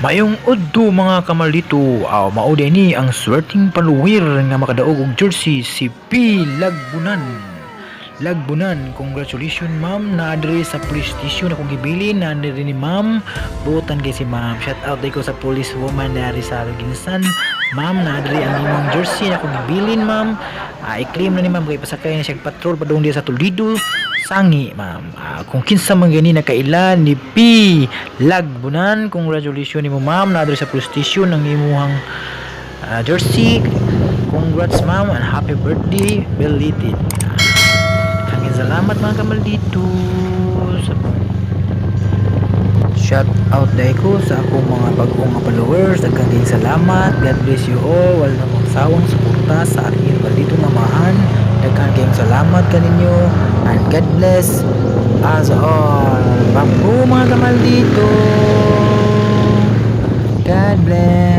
Mayong udto mga kamaldito, aw mao ni ang swerting paluwir nga makadaog og jersey si P Lagbunan. Lagbunan, congratulations ma'am na adre sa police station akong gibilin na adre ni ma'am. Buotan kay si ma'am. Shout out ko sa police woman na ari sa Ginsan. Ma'am na adre ang imong jersey na akong gibilin ma'am. Ah, i-claim na ni ma'am kay pasakay na siya patrol padung dia sa Toledo. Sangi, ma'am. Ah, kung kinsa man gani na kailan ni P Lagbunan, congratulations nimo ma'am na sa police station ang imuhang ah, jersey. Congrats ma'am and happy birthday belated. Hangin salamat mga kamaldito sa Shout out dahil ko sa akong mga bagong followers. Daghang salamat. God bless you all. Wala na magsawang suporta sa salamat kaninyo. And God bless us all. Bambu mga kamaldito. God bless.